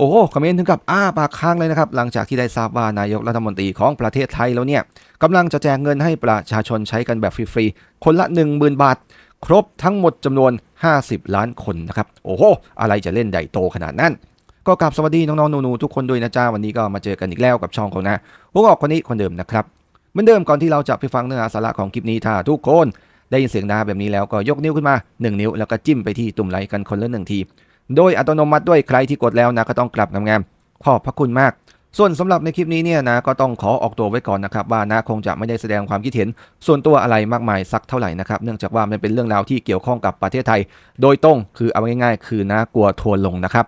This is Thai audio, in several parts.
โอ้โหคอมเมนต์ถึงกับอ้าปากค้างเลยนะครับ หลังจากที่ได้ทราบว่านายกรัฐมนตรีของประเทศไทยแล้วเนี่ยกำลังจะแจกเงินให้ประชาชนใช้กันแบบฟรีๆ คนละ 10,000 บาท ครบทั้งหมดจำนวน 50 ล้านคนนะครับ โอ้โห อะไรจะเล่นใหญ่โตขนาดนั้น ก็กลับสวัสดีน้องๆหนูๆทุกคนด้วยนะจ้าวันนี้ก็มาเจอกันอีกแล้วกับช่องของนะพวกออกคนนี้คนเดิมนะครับเหมือนเดิมก่อนที่เราจะไปฟังเนื้อหาสาระของคลิปนี้ถ้าทุกคนได้ยินเสียงนาแบบนี้แล้วก็ยกนิ้วขึ้นมา 1 นิ้วแล้วก็จิ้มไปที่ตุ่มไลค์กันคนละหนึ่งที โดยอัตโนมัติด้วยใครที่กดแล้วนะก็ต้องกลับงามๆขอบพระคุณมาก ส่วนสำหรับในคลิปนี้เนี่ยนะก็ต้องขอออกตัวไว้ก่อนนะครับว่านะคงจะไม่ได้แสดงความคิดเห็น ส่วนตัวอะไรมากมายสักเท่าไหร่นะครับเนื่องจากว่ามันเป็นเรื่องราวที่เกี่ยวข้องกับประเทศไทย โดยตรงคือเอาง่ายๆ คือนะกลัวทัวร์ลงนะครับ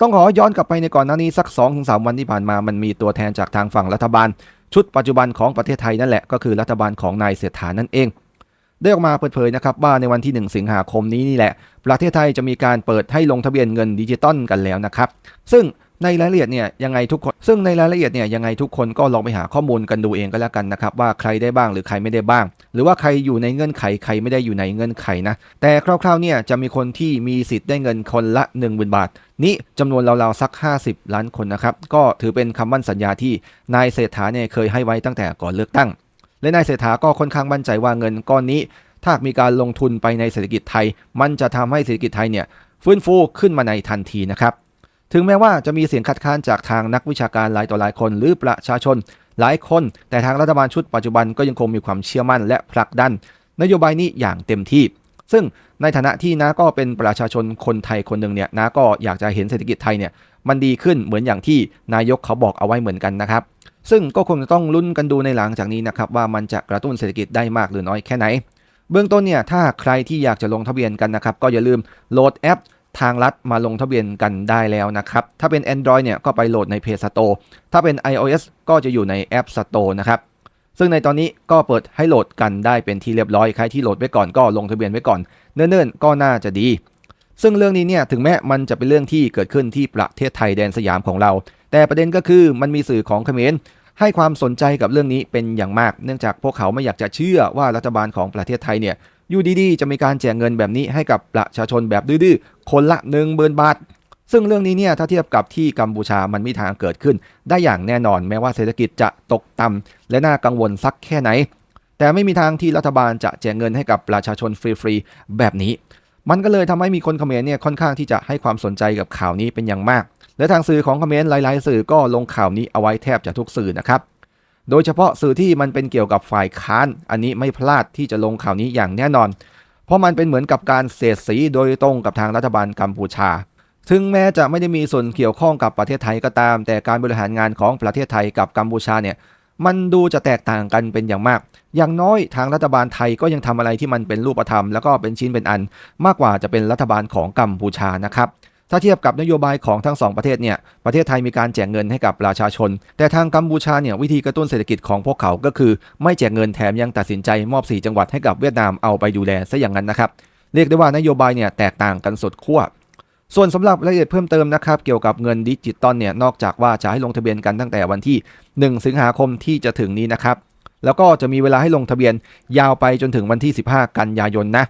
ต้องขอย้อนกลับไปในก่อนหน้านี้สัก2-3วันที่ผ่านมามันมีตัวแทนจากทางฝั่งรัฐบาล ชุดปัจจุบันของประเทศไทยนั่นแหละก็คือรัฐบาลของนายเศรษฐานั่นเอง ได้ออกมาเปิดเผยนะครับว่าในวันที่ 1 สิงหาคมนี้นี่แหละ ประเทศไทยจะมีการเปิดให้ลงทะเบียนเงินดิจิตอลกันแล้วนะครับ ซึ่งในรายละเอียดเนี่ยยังไงทุกคน ซึ่งในรายละเอียดเนี่ยยังไงทุกคนก็ลองไปหาข้อมูลกันดูเองก็แล้วกันนะครับว่าใครได้บ้างหรือใครไม่ได้บ้าง หรือว่าใครอยู่ในเงื่อนไขใครไม่ได้อยู่ในเงื่อนไขนะ แต่คร่าวๆเนี่ยจะมีคนที่มีสิทธิ์ได้เงินคนละ 1 0,000 บาท นี้จำนวนราวๆสัก 50 ล้านคนนะครับก็ถือเป็นคำมั่นสัญญาที่นายเศรษฐาเนี่ยเคยให้ไว้ตั้งแต่ก่อนเลือกตั้ง และนายเศรษฐาก็ค่อนข้างมั่นใจว่าเงินก้อนนี้ ถ้ามีการลงทุนไปในเศรษฐกิจไทย มันจะทำให้เศรษฐกิจไทยเนี่ยฟื้นฟูขึ้นมาในทันทีนะครับ ถึงแม้ว่าจะมีเสียงคัดค้านจากทางนักวิชาการหลายต่อหลายคน หรือประชาชน หลายคน แต่ทางรัฐบาลชุดปัจจุบันก็ยังคงมีความเชื่อมั่นและผลักดัน นโยบายนี้อย่างเต็มที่ ซึ่งในฐานะที่น้าก็เป็นประชาชนคนไทยคนหนึ่งเนี่ยน้าก็อยากจะเห็นเศรษฐกิจไทยเนี่ยมันดีขึ้นเหมือนอย่างที่นายกเขาบอกเอาไว้เหมือนกันนะครับ ซึ่งก็คงจะต้องลุ้นกันดูในหลังจากนี้นะครับว่ามันจะกระตุ้นเศรษฐกิจได้มากหรือน้อยแค่ไหน เบื้องต้นเนี่ยถ้าใครที่อยากจะลงทะเบียนกันนะครับก็อย่าลืมโหลดแอปทางรัฐมาลงทะเบียนกันได้แล้วนะครับ ถ้าเป็น Android เนี่ยก็ไปโหลดใน Play Store ถ้าเป็น iOS ก็จะอยู่ใน App Store นะครับ ซึ่งในตอนนี้ก็เปิดให้โหลดกันได้เป็นที่เรียบร้อย ใครที่โหลดไว้ก่อนก็ลงทะเบียนไว้ก่อน เนิ่นๆ ก็น่าจะดี ซึ่งเรื่องนี้เนี่ยถึงแม้มันจะเป็นเรื่องที่เกิดขึ้นที่ประเทศไทยแดนสยามของเรา แต่ประเด็นก็คือมันมีสื่อของเขมร ให้ความสนใจกับเรื่องนี้เป็นอย่างมาก เนื่องจากพวกเขาไม่อยากจะเชื่อว่ารัฐบาลของประเทศไทยเนี่ยอยู่ดีๆ จะมีการแจกเงินแบบนี้ให้กับประชาชนแบบดื้อๆ คนละ1 0,000บาท ซึ่งเรื่องนี้เนี่ยถ้าเทียบกับที่กัมพูชามันมีทางเกิดขึ้น ได้อย่างแน่นอนแม้ว่าเศรษฐกิจจะตกต่ำและน่ากังวลสักแค่ไหน แต่ไม่มีทางที่รัฐบาลจะแจกเงินให้กับประชาชนฟรีๆแบบนี้ มันก็เลยทำให้มีคนเขมรเนี่ยค่อนข้างที่จะให้ความสนใจกับข่าวนี้เป็นอย่างมาก และทางสื่อของคอมเขมรหลาย ๆ สื่อก็ลงข่าวนี้เอาไว้แทบจะทุกสื่อนะครับ โดยเฉพาะสื่อที่มันเป็นเกี่ยวกับฝ่ายค้าน อันนี้ไม่พลาดที่จะลงข่าวนี้อย่างแน่นอน เพราะมันเป็นเหมือนกับการเสียดสีโดยตรงกับทางรัฐบาลกัมพูชา ถึงแม้จะไม่ได้มีส่วนเกี่ยวข้องกับประเทศไทยก็ตาม แต่การบริหารงานของประเทศไทยกับกัมพูชาเนี่ยมันดูจะแตกต่างกันเป็นอย่างมาก อย่างน้อยทางรัฐบาลไทยก็ยังทำอะไรที่มันเป็นรูปธรรม แล้วก็เป็นชิ้นเป็นอัน มากกว่าจะเป็นรัฐบาลของกัมพูชานะครับ ถ้าเทียบกับนโยบายของทั้งสองประเทศเนี่ยประเทศไทยมีการแจกเงินให้กับประชาชน แต่ทางกัมพูชาเนี่ยวิธีกระตุ้นเศรษฐกิจของพวกเขาก็คือ ไม่แจกเงินแถมยังตัดสินใจมอบ 4 จังหวัดให้กับเวียดนามเอาไปดูแลซะอย่างนั้นนะครับเรียกได้ว่านโยบายเนี่ยแตกต่างกันสุดขั้วส่วนสำหรับรายละเอียดเพิ่มเติมนะครับเกี่ยวกับเงินดิจิตอลเนี่ยนอกจากว่าจะให้ลงทะเบียนกันตั้งแต่วันที่ 1 สิงหาคมที่จะถึงนี้นะครับแล้วก็จะมีเวลาให้ลงทะเบียนยาวไปจนถึงวันที่ 15 กันยายนนะ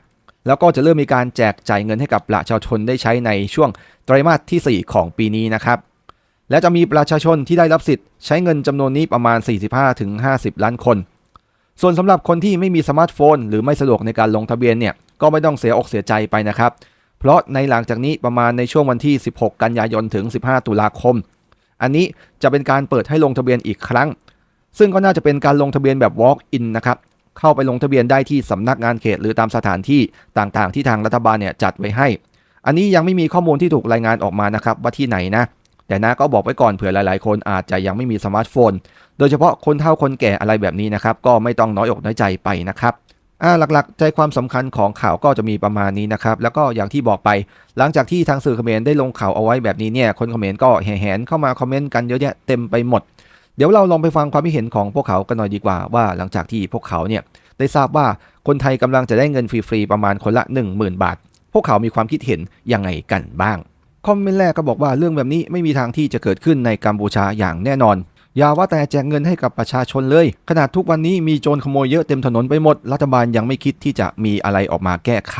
แล้วก็จะเริ่มมีการแจกจ่ายเงินให้กับประชาชนได้ใช้ในช่วงไตรมาสที่ 4 ของปีนี้นะครับและจะมีประชาชนที่ได้รับสิทธิ์ใช้เงินจำนวนนี้ประมาณ 45-50 ล้านคน ส่วนสำหรับคนที่ไม่มีสมาร์ทโฟน หรือไม่สะดวกในการลงทะเบียนเนี่ยก็ไม่ต้องเสียอกเสียใจไปนะครับ เพราะในหลังจากนี้ประมาณในช่วงวันที่ 16 กันยายนถึง 15 ตุลาคม อันนี้จะเป็นการเปิดให้ลงทะเบียนอีกครั้ง ซึ่งก็น่าจะเป็นการลงทะเบียนแบบ walk in นะครับ เข้าไปลงทะเบียนได้ที่สำนักงานเขตหรือตามสถานที่ต่างๆ ที่ทางรัฐบาลเนี่ยจัดไว้ให้ อันนี้ยังไม่มีข้อมูลที่ถูกรายงานออกมานะครับว่าที่ไหนนะ แต่นะก็บอกไว้ก่อนเผื่อหลายๆ คนอาจจะยังไม่มีสมาร์ทโฟน โดยเฉพาะคนเฒ่าคนแก่อะไรแบบนี้นะครับก็ไม่ต้องน้อยอกน้อยใจไปนะครับอ่าหลักๆ ใจความสำคัญของข่าวก็จะมีประมาณนี้นะครับ แล้วก็อย่างที่บอกไป หลังจากที่ทางสื่อเขมรได้ลงข่าวเอาไว้แบบนี้เนี่ยคนเขมรก็แห่แหนเข้ามาคอมเมนต์กันเยอะแยะเต็มไปหมด เดี๋ยวเราลองไปฟังความคิดเห็นของพวกเขากันหน่อยดีกว่าว่าหลังจากที่พวกเขาเนี่ยได้ทราบว่าคนไทยกำลังจะได้เงินฟรีๆประมาณคนละ 10,000 บาท พวกเขามีความคิดเห็นยังไงกันบ้าง คอมเมนต์แรกก็บอกว่าเรื่องแบบนี้ไม่มีทางที่จะเกิดขึ้นในกัมพูชาอย่างแน่นอน อย่าว่าแต่แจกเงินให้กับประชาชนเลย ขนาดทุกวันนี้มีโจรขโมยเยอะเต็มถนนไปหมด รัฐบาลยังไม่คิดที่จะมีอะไรออกมาแก้ไข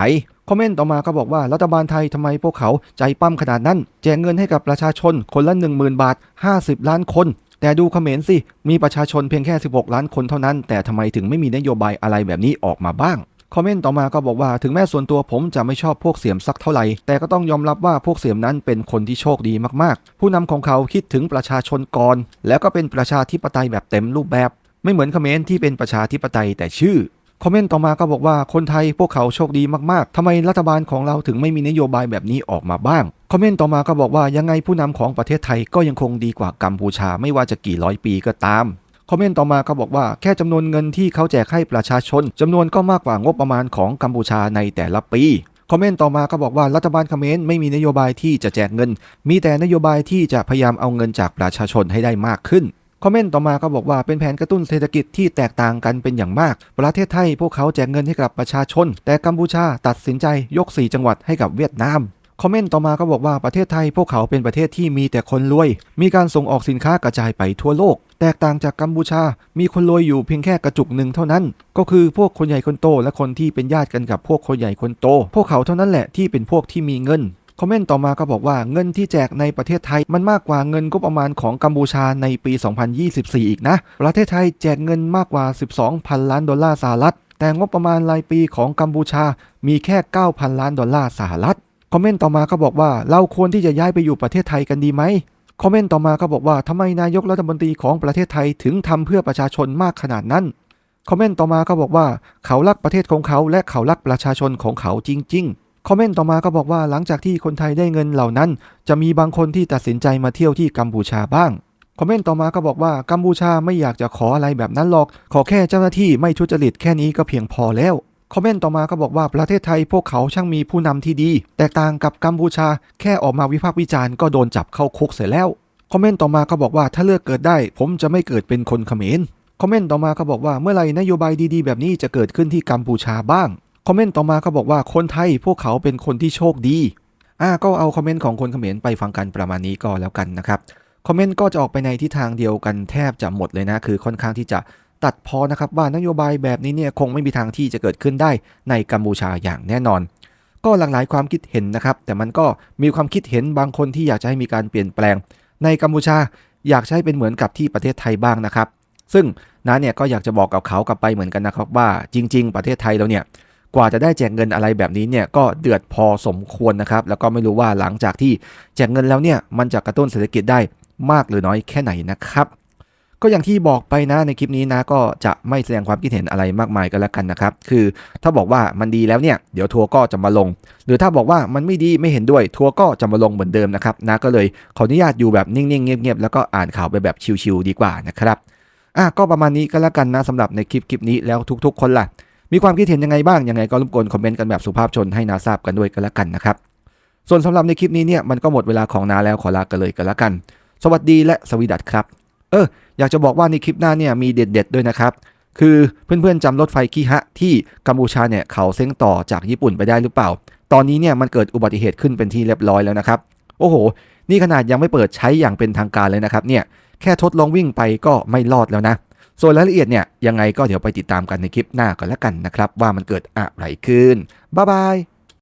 คอมเมนต์ต่อมาก็บอกว่ารัฐบาลไทยทำไมพวกเขาใจปั้มขนาดนั้น แจกเงินให้กับประชาชนคนละ 10,000 บาท 50 ล้านคน แต่ดูเขมรสิ มีประชาชนเพียงแค่ 16 ล้านคนเท่านั้น แต่ทำไมถึงไม่มีนโยบายอะไรแบบนี้ออกมาบ้าง คอมเมนต์ต่อมาก็บอกว่าถึงแม้ส่วนตัวผมจะไม่ชอบพวกเสียมสักเท่าไหร่ แต่ก็ต้องยอมรับว่าพวกเสียมนั้นเป็นคนที่โชคดีมากๆ ผู้นำของเขาคิดถึงประชาชนก่อน แล้วก็เป็นประชาธิปไตยแบบเต็มรูปแบบ ไม่เหมือนเขมรที่เป็นประชาธิปไตยแต่ชื่อ คอมเมนต์ต่อมาก็บอกว่าคนไทยพวกเขาโชคดีมากๆ ทำไมรัฐบาลของเราถึงไม่มีนโยบายแบบนี้ออกมาบ้าง คอมเมนต์ต่อมาก็บอกว่ายังไงผู้นำของประเทศไทยก็ยังคงดีกว่ากัมพูชาไม่ว่าจะกี่ร้อยปีก็ตาม คอมเมนต์ต่อมาก็บอกว่าแค่จำนวนเงินที่เขาแจกให้ประชาชนจำนวนก็มากกว่างบประมาณของกัมพูชาในแต่ละปีคอมเมนต์ต่อมาก็บอกว่ารัฐบาลเขมรไม่มีนโยบายที่จะแจกเงิน มีแต่นโยบายที่จะพยายามเอาเงินจากประชาชนให้ได้มากขึ้น คอมเมนต์ต่อมาก็บอกว่าเป็นแผนกระตุ้นเศรษฐกิจที่แตกต่างกันเป็นอย่างมาก ประเทศไทยพวกเขาแจกเงินให้กับประชาชน แต่กัมพูชาตัดสินใจยก 4 จังหวัดให้กับเวียดนามคอมเมนต์ต่อมาก็บอกว่าประเทศไทยพวกเขาเป็นประเทศที่มีแต่คนรวย มีการส่งออกสินค้ากระจายไปทั่วโลก แตกต่างจากกัมพูชา มีคนรวยอยู่เพียงแค่กระจุกหนึ่งเท่านั้น ก็คือพวกคนใหญ่คนโตและคนที่เป็นญาติกันกับพวกคนใหญ่คนโต พวกเขาเท่านั้นแหละที่เป็นพวกที่มีเงิน คอมเมนต์ต่อมาก็บอกว่าเงินที่แจกในประเทศไทยมันมากกว่าเงินงบประมาณของกัมพูชาในปี 2024 อีกนะ ประเทศไทยแจกเงินมากกว่า 12,000 ล้านดอลลาร์สหรัฐ แต่งบประมาณรายปีของกัมพูชามีแค่ 9,000 ล้านดอลลาร์สหรัฐ คอมเมนต์ต่อมาก็บอกว่าเราควรที่จะย้ายไปอยู่ประเทศไทยกันดีไหมคอมเมนต์ต่อมาก็บอกว่าทำไมนายกรัฐมนตรีของประเทศไทยถึงทำเพื่อประชาชนมากขนาดนั้นคอมเมนต์ต่อมาก็บอกว่าเขารักประเทศของเขาและเขารักประชาชนของเขาจริง ๆ คอมเมนต์ต่อมาก็บอกว่าหลังจากที่คนไทยได้เงินเหล่านั้น จะมีบางคนที่ตัดสินใจมาเที่ยวที่กัมพูชาบ้างคอมเมนต์ต่อมาก็บอกว่ากัมพูชาไม่อยากจะขออะไรแบบนั้นหรอก ขอแค่เจ้าหน้าที่ไม่ทุจริตแค่นี้ก็เพียงพอแล้วคอมเมนต์ต่อมาก็บอกว่าประเทศไทยพวกเขาช่างมีผู้นำที่ดี แตกต่างกับกัมพูชา แค่ออกมาวิพากษ์วิจารณ์ก็โดนจับเข้าคุกเสียแล้วคอมเมนต์ต่อมาก็บอกว่าถ้าเลือกเกิดได้ ผมจะไม่เกิดเป็นคนเขมรคอมเมนต์ต่อมาก็บอกว่าเมื่อไหร่นโยบายดีๆ แบบนี้จะเกิดขึ้นที่กัมพูชาบ้าง คอมเมนต์ต่อมาก็บอกว่าคนไทยพวกเขาเป็นคนที่โชคดีอ่าก็เอาคอมเมนต์ของคนเขมรไปฟังกันประมาณนี้ก็แล้วกันนะครับคอมเมนต์ก็จะออกไปในทิศทางเดียวกันแทบจะหมดเลยนะคือค่อนข้างที่จะตัดพอนะครับว่านโยบายแบบนี้เนี่ยคงไม่มีทางที่จะเกิดขึ้นได้ในกัมพูชาอย่างแน่นอน ก็หลากหลายความคิดเห็นนะครับ แต่มันก็มีความคิดเห็นบางคนที่อยากจะให้มีการเปลี่ยนแปลง ในกัมพูชาอยากให้เป็นเหมือนกับที่ประเทศไทยบ้างนะครับ ซึ่งน้าเนี่ยก็อยากจะบอกกับเขากลับไปเหมือนกันนะครับว่าจริง ๆ ประเทศไทยเราเนี่ย กว่าจะได้แจกเงินอะไรแบบนี้เนี่ยก็เดือดพอสมควรนะครับ แล้วก็ไม่รู้ว่าหลังจากที่แจกเงินแล้วเนี่ยมันจะกระตุ้นเศรษฐกิจได้มากหรือน้อยแค่ไหนนะครับ ก็อย่างที่บอกไปนะในคลิปนี้นะก็จะไม่แสดงความคิดเห็นอะไรมากมายกันแล้วกันนะครับ คือถ้าบอกว่ามันดีแล้วเนี่ยเดี๋ยวทัวร์ก็จะมาลง หรือถ้าบอกว่ามันไม่ดีไม่เห็นด้วยทัวร์ก็จะมาลงเหมือนเดิมนะครับนะก็เลยขออนุญาตอยู่แบบนิ่งๆเงียบๆแล้วก็อ่านข่าวไปแบบชิวๆดีกว่านะครับอะก็ประมาณนี้ก็แล้วกันนะสำหรับในคลิปคลิปนี้แล้วทุก ๆ คนล่ะ มีความคิดเห็นยังไงบ้างยังไงก็รบกวนคอมเมนต์กันแบบสุภาพชนให้นาทราบกันด้วยกันล้วกันนะครับ ส่วนสำหรับในคลิปนี้เนี่ยมันก็หมดเวลาของนาแล้วขอลากันเลยกันล้วกัน สวัสดีและสวีดัตครับ เออ อยากจะบอกว่าในคลิปหน้าเนี่ยมีเด็ดๆด้วยนะครับ คือเพื่อนๆจำรถไฟคีฮะที่กัมพูชาเนี่ยเขาเซ้งต่อจากญี่ปุ่นไปได้หรือเปล่า ตอนนี้เนี่ยมันเกิดอุบัติเหตุขึ้นเป็นที่เรียบร้อยแล้วนะครับ โอ้โห นี่ขนาดยังไม่เปิดใช้อย่างเป็นทางการเลยนะครับเนี่ยแค่ทดลองวิ่งไปก็ไม่รอดแล้วนะ ส่วนรายละเอียดเนี่ยยังไงก็เดี๋ยวไปติดตามกันในคลิปหน้าก่อนแล้วกันนะครับ ว่ามันเกิดอะไรขึ้นบ๊ายบาย